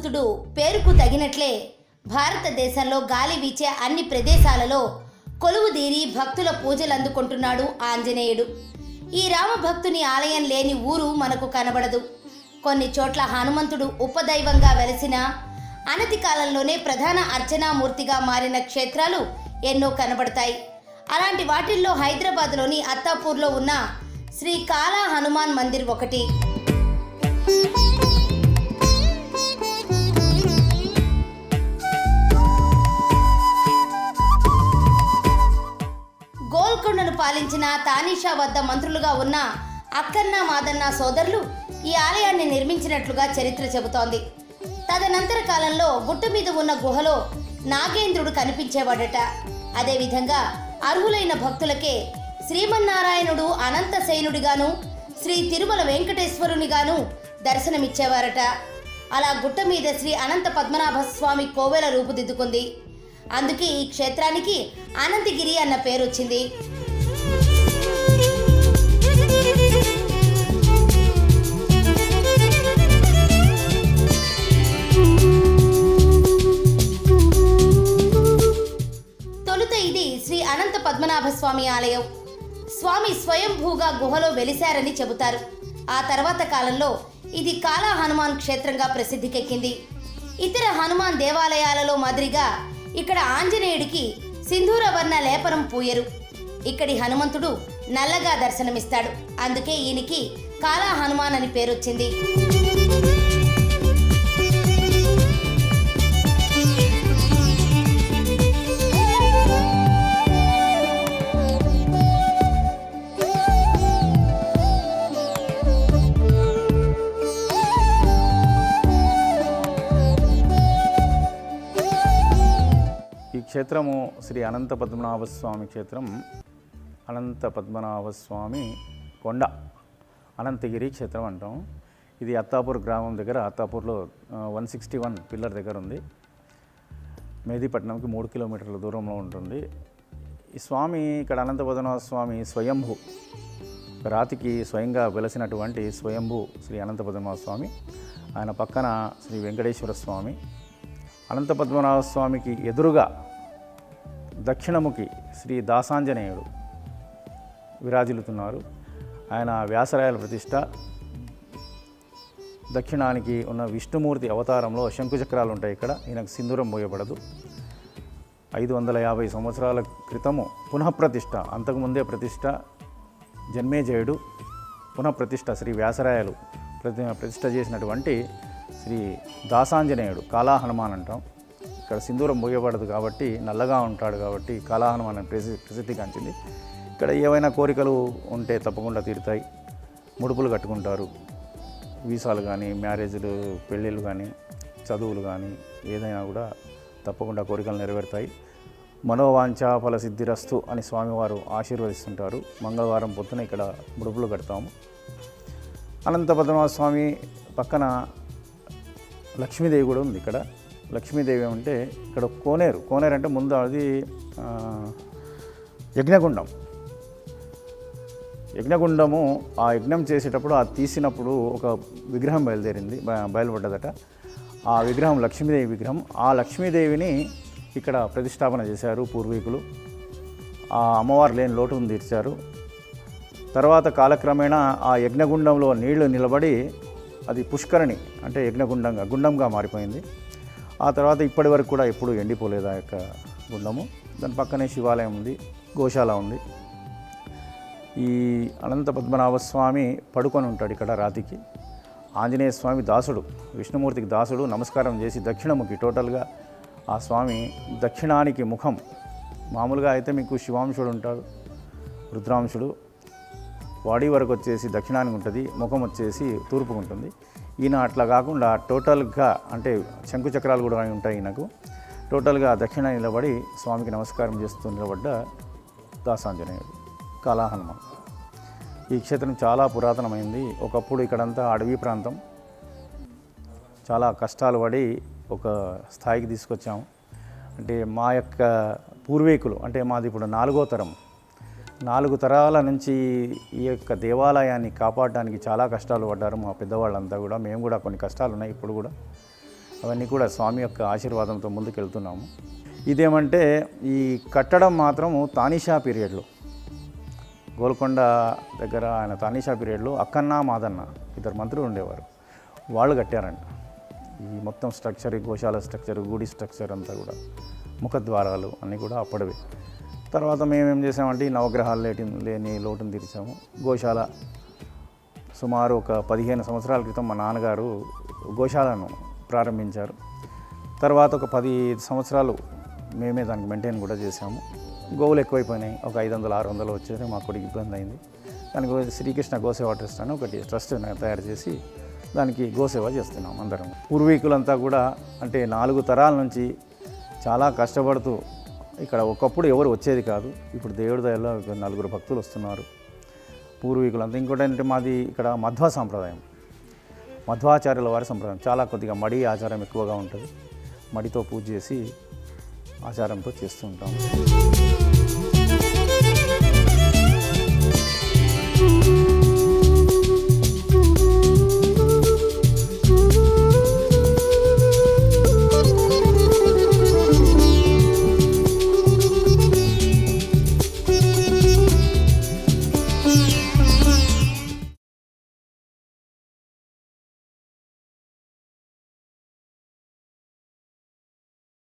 సుతుడు పేరుకు తగినట్లే భారతదేశంలో గాలి వీచే అన్ని ప్రదేశాలలో కొలువుదీరి భక్తుల పూజలు అందుకుంటున్నాడు ఆంజనేయుడు. ఈ రామభక్తుని ఆలయం లేని ఊరు మనకు కనబడదు. కొన్ని చోట్ల హనుమంతుడు ఉపదైవంగా వెలసిన అనతి కాలంలోనే ప్రధాన అర్చనామూర్తిగా మారిన క్షేత్రాలు ఎన్నో కనబడతాయి. అలాంటి వాటిల్లో హైదరాబాద్లోని అత్తాపూర్లో ఉన్న శ్రీ కాలా హనుమాన్ మందిర్ ఒకటి. పాలించిన తానీషా వద్ద మంత్రులుగా ఉన్న అక్కన్న మాదన్న సోదరులు ఈ ఆలయాన్ని నిర్మించినట్లుగా చరిత్ర చెబుతోంది. తదనంతర కాలంలో గుట్ట మీద ఉన్న గుహలో నాగేంద్రుడు కనిపించేవాడట. అదేవిధంగా అర్హులైన భక్తులకే శ్రీమన్నారాయణుడు అనంతశయనుడిగాను శ్రీ తిరుమల వెంకటేశ్వరునిగాను దర్శనమిచ్చేవారట. అలా గుట్ట మీద శ్రీ అనంత పద్మనాభ స్వామి కోవెల రూపుదిద్దుకుంది. అందుకే ఈ క్షేత్రానికి అనంతగిరి అన్న పేరు వచ్చింది పద్మనాభ స్వామి ఆలయం. స్వామి స్వయంభూగా గుహలో వెలిశారని చెబుతారు. ఆ తర్వాత కాలంలో ఇది కాలా హనుమాన్ క్షేత్రంగా ప్రసిద్ధికెక్కింది. ఇతర హనుమాన్ దేవాలయాలలో మాదిరిగా ఇక్కడ ఆంజనేయుడికి సింధూర వర్ణ లేపనం పూయరు. ఇక్కడి హనుమంతుడు నల్లగా దర్శనమిస్తాడు. అందుకే ఈయనకి కాలా హనుమాన్ అని పేరొచ్చింది. క్షేత్రము శ్రీ అనంత పద్మనాభస్వామి క్షేత్రం అనంత పద్మనాభస్వామి కొండ అనంతగిరి క్షేత్రం అంటాం. ఇది అత్తాపూర్ గ్రామం దగ్గర అత్తాపూర్లో వన్ సిక్స్టీ వన్ పిల్లర్ దగ్గర ఉంది. మేదీపట్నంకి మూడు కిలోమీటర్ల దూరంలో ఉంటుంది. ఈ స్వామి ఇక్కడ అనంత పద్మనాభ స్వామి స్వయంభూ రాతికి స్వయంగా వెలసినటువంటి స్వయంభూ శ్రీ అనంత పద్మనాభ స్వామి ఆయన పక్కన శ్రీ వెంకటేశ్వర స్వామి. అనంత పద్మనాభ స్వామికి ఎదురుగా దక్షిణముఖి శ్రీ దాసాంజనేయుడు విరాజిల్లుతున్నారు. ఆయన వ్యాసరాయల ప్రతిష్ట. దక్షిణానికి ఉన్న విష్ణుమూర్తి అవతారంలో శంకుచక్రాలు ఉంటాయి ఇక్కడ. ఈయనకు సింధూరం పోయబడదు ఐదు వందల యాభై సంవత్సరాల క్రితము పునఃప్రతిష్ట అంతకుముందే ప్రతిష్ట జన్మేజయుడు పునఃప్రతిష్ట శ్రీ వ్యాసరాయలు ప్రతి ప్రతిష్ట చేసినటువంటి శ్రీ దాసాంజనేయుడు కాలా హనుమాన్ అంటాం. ఇక్కడ సింధూరం పోయబడదు కాబట్టి నల్లగా ఉంటాడు కాబట్టి కాలా అనే ప్రసి ప్రసిద్ధిగాంచింది ఇక్కడ ఏవైనా కోరికలు ఉంటే తప్పకుండా తీరుతాయి. ముడుపులు కట్టుకుంటారు. వీసాలు కానీ మ్యారేజ్లు పెళ్ళిళ్ళు కానీ చదువులు కానీ ఏదైనా కూడా తప్పకుండా కోరికలు నెరవేరుతాయి. మనోవాంఛ ఫల సిద్ధిరస్తు అని స్వామివారు ఆశీర్వదిస్తుంటారు. మంగళవారం పొద్దున ఇక్కడ ముడుపులు కడతాము. అనంత పద్మనాభ స్వామి పక్కన లక్ష్మీదేవి కూడా ఉంది ఇక్కడ. లక్ష్మీదేవి అంటే ఇక్కడ కోనేరు కోనేరు అంటే ముందు అది యజ్ఞగుండం. యజ్ఞగుండము ఆ యజ్ఞం చేసేటప్పుడు ఆ తీసినప్పుడు ఒక విగ్రహం బయలుదేరింది బయలుపడ్డదట. ఆ విగ్రహం లక్ష్మీదేవి విగ్రహం. ఆ లక్ష్మీదేవిని ఇక్కడ ప్రతిష్టాపన చేశారు పూర్వీకులు. ఆ అమ్మవారు లేని లోటును తీర్చారు. తర్వాత కాలక్రమేణా ఆ యజ్ఞగుండంలో నీళ్ళు నిలబడి అది పుష్కరణి అంటే యజ్ఞగుండంగా గుండంగా మారిపోయింది. ఆ తర్వాత ఇప్పటి వరకు కూడా ఎప్పుడు ఎండిపోలేదు ఆ యొక్క గుండము. దాని పక్కనే శివాలయం ఉంది గోశాల ఉంది. ఈ అనంత పద్మనాభ స్వామి పడుకొని ఉంటాడు ఇక్కడ రాతికి. ఆంజనేయ స్వామి దాసుడు విష్ణుమూర్తికి దాసుడు నమస్కారం చేసి దక్షిణముఖి టోటల్గా ఆ స్వామి దక్షిణానికి ముఖం. మామూలుగా అయితే మీకు శివాంశుడు ఉంటాడు రుద్రాంశుడు బాడీ వరకు వచ్చేసి దక్షిణానికి ఉంటుంది ముఖం వచ్చేసి తూర్పుకు ఉంటుంది. ఈయన అట్లా కాకుండా టోటల్గా అంటే శంకు చక్రాలు కూడా ఉంటాయి ఈయనకు. టోటల్గా దక్షిణ నిలబడి స్వామికి నమస్కారం చేస్తూ నిలబడ్డ దాసాంజనేయుడు కళాహనుమ. ఈ క్షేత్రం చాలా పురాతనమైంది. ఒకప్పుడు ఇక్కడంతా అడవి ప్రాంతం. చాలా కష్టాలు పడి ఒక స్థాయికి తీసుకొచ్చాము. అంటే మా యొక్క పూర్వీకులు అంటే మాది ఇప్పుడు నాలుగో తరం. నాలుగు తరాల నుంచి ఈ యొక్క దేవాలయాన్ని కాపాడడానికి చాలా కష్టాలు పడ్డారు మా పెద్దవాళ్ళంతా కూడా. మేము కూడా కొన్ని కష్టాలు ఉన్నాయి ఇప్పుడు కూడా. అవన్నీ కూడా స్వామి యొక్క ఆశీర్వాదంతో ముందుకెళ్తున్నాము. ఇదేమంటే ఈ కట్టడం మాత్రము తానిషా పీరియడ్లో. గోల్కొండ దగ్గర ఆయన తానిషా పీరియడ్లో అక్కన్న మాదన్న ఇద్దరు మంత్రులు ఉండేవారు. వాళ్ళు కట్టారంట. ఈ మొత్తం స్ట్రక్చర్ గోశాల స్ట్రక్చర్ గుడి స్ట్రక్చర్ అంతా కూడా. ముఖద్వారాలు అన్నీ కూడా అప్పటివే తర్వాత మేమేం చేసామంటే ఈ నవగ్రహాలు లేటి లేని లోటును తీర్చాము. గోశాల సుమారు ఒక పదిహేను సంవత్సరాల క్రితం మా నాన్నగారు గోశాలను ప్రారంభించారు. తర్వాత ఒక పది సంవత్సరాలు మేమే దానికి మెయింటైన్ కూడా చేసాము గోవులు ఎక్కువైపోయినాయి. ఒక ఐదు వందలు ఆరు వందలు వచ్చేసి మా కొడుకు ఇబ్బంది అయింది. దానికి శ్రీకృష్ణ గోసేవ ట్రస్ట్ అని ఒకటి ట్రస్ట్ తయారు చేసి దానికి గోసేవ చేస్తున్నాం అందరం. పూర్వీకులంతా కూడా అంటే నాలుగు తరాల నుంచి చాలా కష్టపడుతూ ఇక్కడ ఒకప్పుడు ఎవరు వచ్చేది కాదు. ఇప్పుడు దేవుడి దయలో నలుగురు భక్తులు వస్తున్నారు. పూర్వీకులంతా ఇంకోటి ఏంటంటే మాది ఇక్కడ మధ్వ సాంప్రదాయం. మధ్వాచార్యుల వారి సంప్రదాయం. చాలా కొద్దిగా మడి ఆచారం ఎక్కువగా ఉంటుంది. మడితో పూజ చేసి ఆచారంతో చేస్తూ